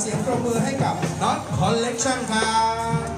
เสียงปรบมือให้กับน็อตคอลเลกชันครับ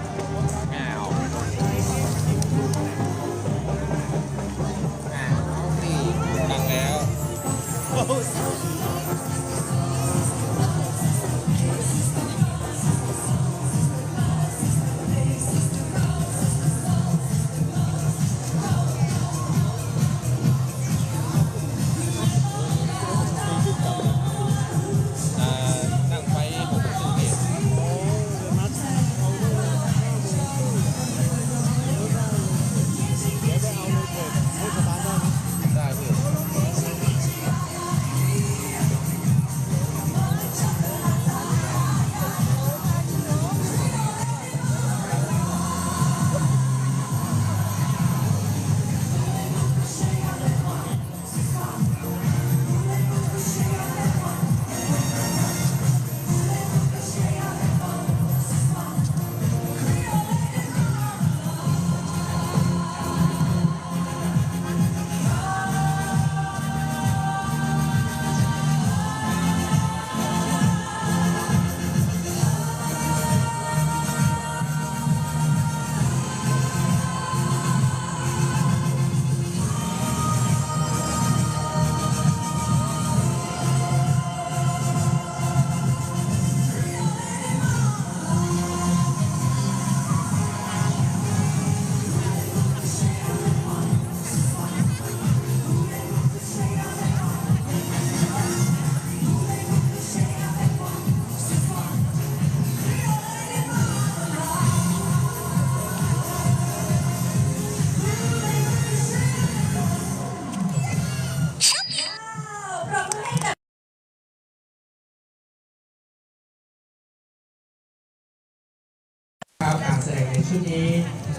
ชุดนี้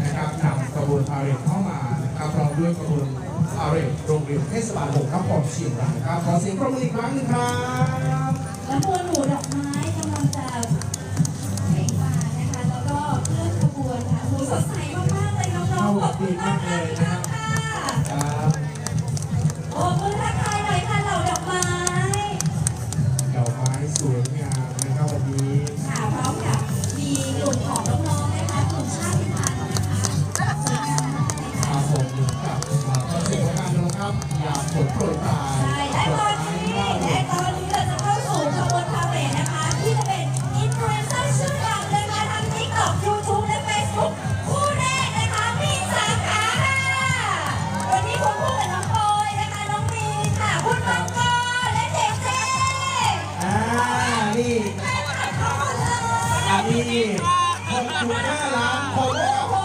นะครับนำกระบวนพาเหรดเข้ามานะครับพร้อมด้วยกระบวนพาเหรดโรงเรียนเทศบาลหกครับของเชียงรายครับขอเสียงปรบมืออีกครั้งหนึงครับและมวลหมูดอกไม้กำลังจะเบ่งมานะคะ แล้วก็เคลื่อนขบวนค่ะหูสดใสมากๆเลยน้องๆขอบคุณมากค่ะค่ะครั หกจุดห้าล้านคน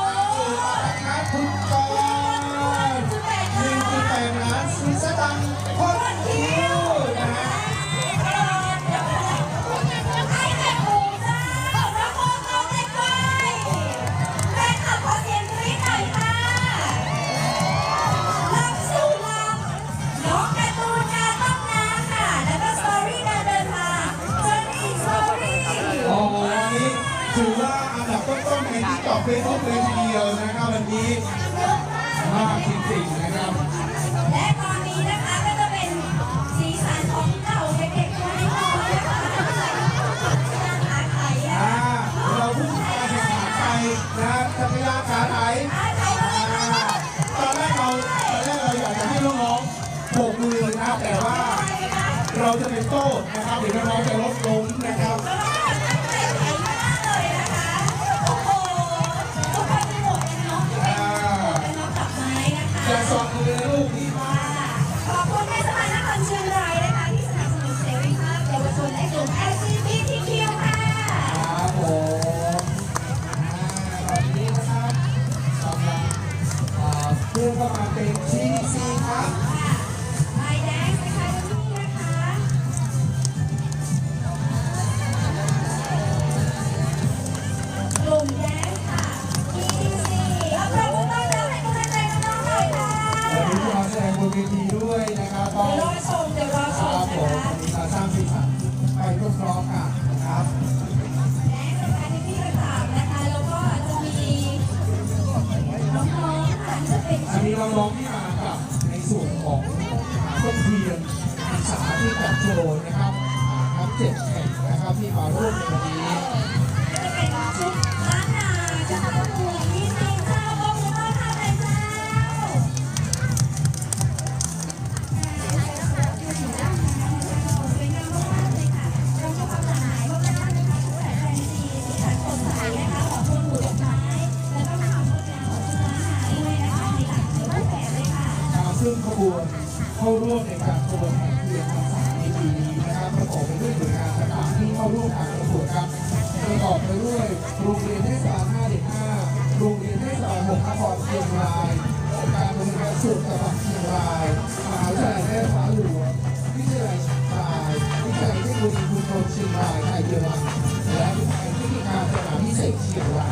ต้นๆในที่ตอบเฟซบุ๊กเลยทีเดียวนะครับวันนี้มากจริงๆนะครับและตอนนี้นะคะก็จะเป็นสีสันของเก่าเด็กๆตัวน้อยๆนะคะการหาไข่อ่าอะเราเพิ่งพาแข่งขันไปนะจักรยานขาไหนหาไข่เลยอ่าค่ะตอนแรกเราตอนแรกเราอยากจะให้น้องๆโบกมือนะครับแต่ว่าเราจะเป็นโต้นะครับเดี๋ยวน้องๆจะลดล้ม ซึ่งขบวนเข้าร่วมในการขบวนแห่เทียนพรรษาในปีนี้นะครับประกอบไปด้วยหน่วยงานต่างๆที่เข้าร่วมการประกวดครับประกอบไปด้วยโรงเรียนเทศบาล5เด็ก5โรงเรียนเทศบาล6นวรเชียงรายการบริการสุวนจัตัดเชียงรายมหาวิทยาลัยแม่ฟ้าหลวงวิทยาลัยชียงรายวิทยาลัยเทคโนโลยีคุณชนเชียงรายไทยเยอรมัและวิทยาลัยเทคนิคการสถานที่เศษเชียงราย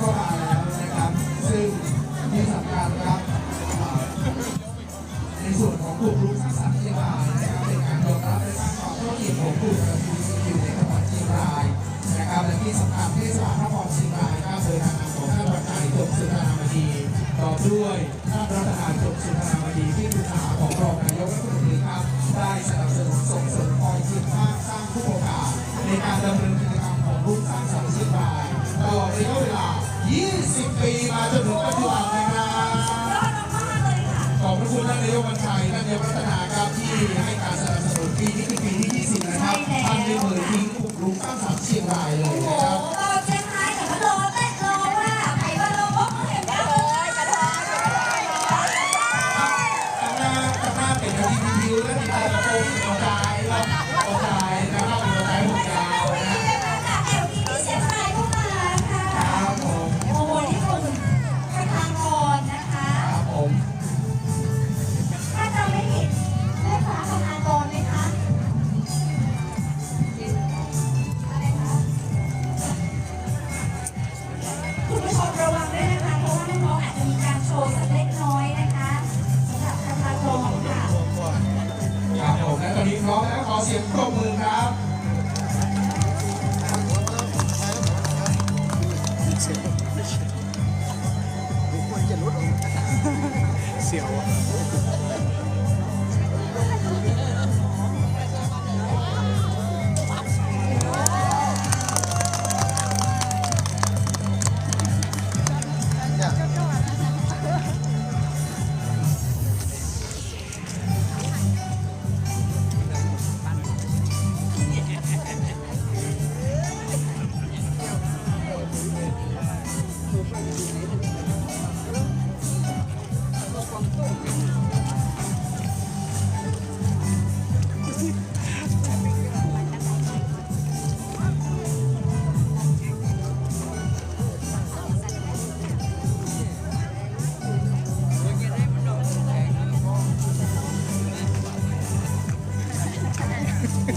Come on. คุณท่านนายกบัญชัยท่านนายกพัฒนาครับที่ให้การสนับสนุนปีนี้เป็นปีที่ 20 นะครับท่านเด้เผยทิ้งปลุกลุกตั้งสามเชียงรายเลย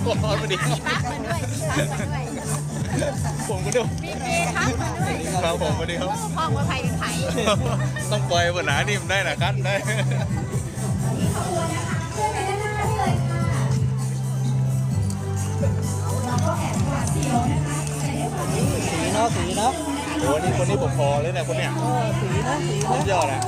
กอดพอดีครับมาด้วยผมก็ดูพี่ครับมาด้วยครับผมพอดีครับพ่อว่าใครเป็ไผ่ต้องปล่อยบนหนานี่มันได้หนะกันได้สีเนาะสีเนาะโอ้นี่คนนี้ผมพอเลยนะคนเนี้ยสีเนาะสีเนาะยอดนะ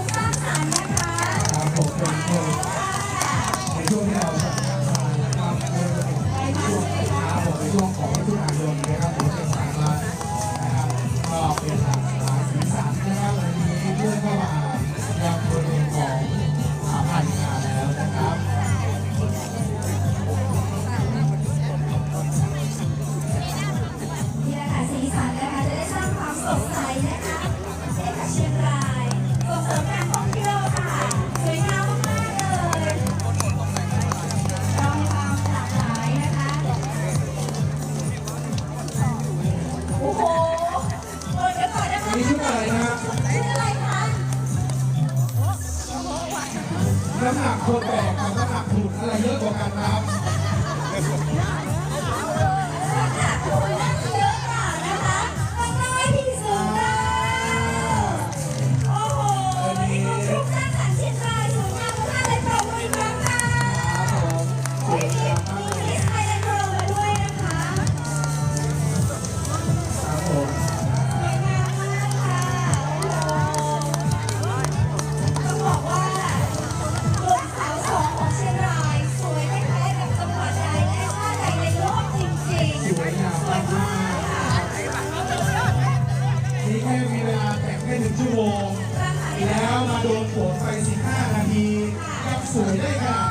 from น้ำหนักคนแบกกับน้ำหนักถุนอะไรเยอะกว่ากันครับ Excellent.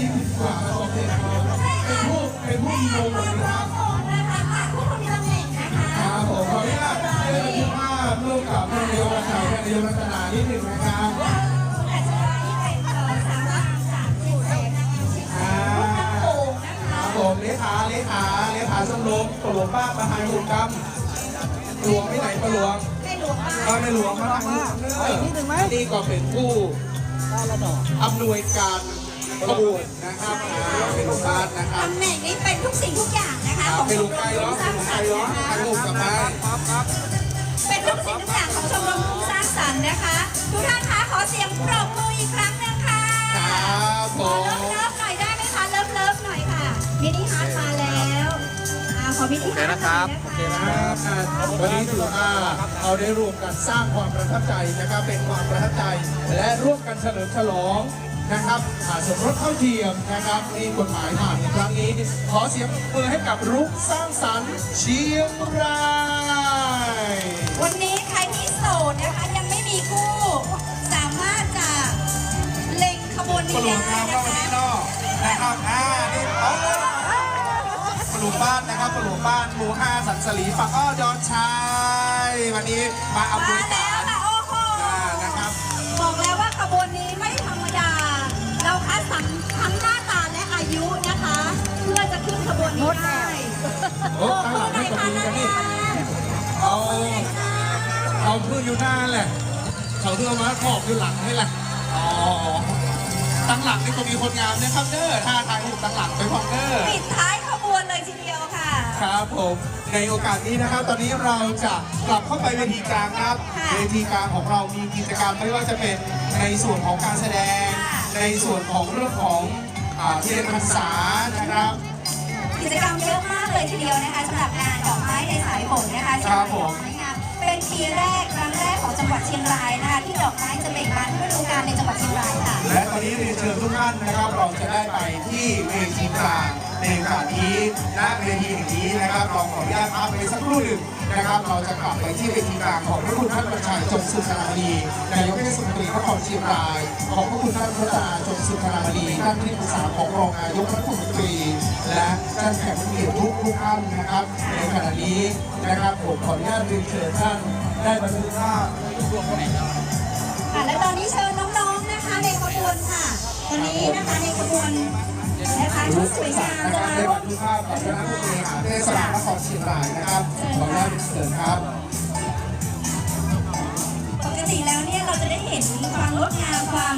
ยิ่งกว่าประสบที่ทางเดียวเป็นผู้เป็นผู้มีมงคลนะครับครับผมขออนุญาตเรียนที่ว่าร่วมกับท่านนายกรัชชัยท่านนายกรัชนานิดหนึ่งนะครับผมเลขาเลขาเลขาสมรมปลวงบ้านประธานกลุ่มกรรมหลวงไม่ไหนปลวงก็ในหลวงมาแล้วอีกนิดหนึ่งไหมนี่ก็เป็นผู้อำนวยการ ขบวนนะครับเป็นลูกค้านะครับตำแหน่งนี้เป็นทุกสิ่งทุกอย่างนะคะของชมรมคุ้มสร้างสรรค์นะคะลูกกับไม้เป็นทุกสิ่งทุกอย่างของชมรมคุ้สร้างสรรค์นะคะ ทุกท่านคะขอเสียงปรบมืออีกครั้งหนึ่งค่ะครับผมเลิฟเลิฟหน่อยได้ไหมคะเลิฟเลิฟหน่อยค่ะมินิฮาร์ดมาแล้วขอมินิฮาร์นะครับโอเคนะครับวันนี้ถือว่าเราได้ร่วมกันสร้างความประทับใจนะครับเป็นความประทับใจ และร่วมกันเฉลิมฉลอง นะครับอ่าสมรสเท่าเทียมนะครับนี่กฎหมายผ่านในครั้งนี้ ขอเสียงปรบมือให้กับรุกสร้างสรรค์เชียงรายวันนี้ใครที่โสดนะคะยังไม่มีคู่ สามารถจะเล็งขบวนปนี้ลูกได้งามนะเข้ามาคะ นี่เนาะนะครับอ่านี่เอาเลยปลูกบ้านนะครับปลูกบ้านหมู่ห้าสันสลีฝั่งอ้อดอนชัยวันนี้มาอำนมาวยแล้กาวร โอ้ข้างหลังให้กับมือกันนี่เอาเอาเพื่ออยู่หน้าแหละ เขาเพื่อมาขอบอยู่หลังนี่แหละอ๋อตั้งหลังนี่ก็มีคนงามนะครับเด้อท่าทางถูกตั้งหลังไปพร้อมเด้อปิดท้ายขบวนเลยทีเดียวค่ะ ครับผมในโอกาสนี้นะครับ ตอนนี้เราจะกลับเข้าไปเวทีกลางครับ เวทีกลางของเรามีกิจกรรมไม่ว่าจะเป็นในส่วนของการแสดง ในส่วนของเรื่องของเทียนพรรษานะครับ กิจกรรมเยอะมาก เลยทีเดียวนะคะสำหรับงานดอกไม้ในสายฝนนะคะครับผมสวยงามเป็นปีแรกครั้งแรกของจังหวัดเชียงรายนะคะที่ดอกไม้จะเบ่งบานฤดูกาลในจังหวัดเชียงรายค่ะ และตอนนี้เรียนเชิญทุกท่านนะครับ เราจะได้ไปที่เวทีกลางในโอกาสนี้ณเวทีแห่งนี้นะครับเราขออนุญาตพักไปสักครู่หนึ่งนะครับ เราจะกลับไปที่เวทีกลางของพระคุณท่านประชัยจงสุนทรามณีนายกเทศมนตรีนครเชียงราย ขอบพระคุณท่านพระตาจงสุนทรามณีท่านที่ปรึกษาของรองนายกรัฐมนตรี และท่านแขกผู้เกียรติทุกทุกท่านนะครับ ในขณะนี้นะครับผมขออนุญาตเรียนเชิญท่านได้บันทึกภาพค่ะและตอนนี้เชิญน้องๆนะคะในขบวนค่ะ ตอนนี้นะคะในขบวนนะคะชุดสวยงามจะมาได้ร่วบัมนทึกภาพกับคณะผู้บริหารเทศบาลนครเชียงรายนะครับขออนุญาตเป็นเสริมครับ ปกติแล้วเนี่ยเราจะได้เห็นความงดงามความ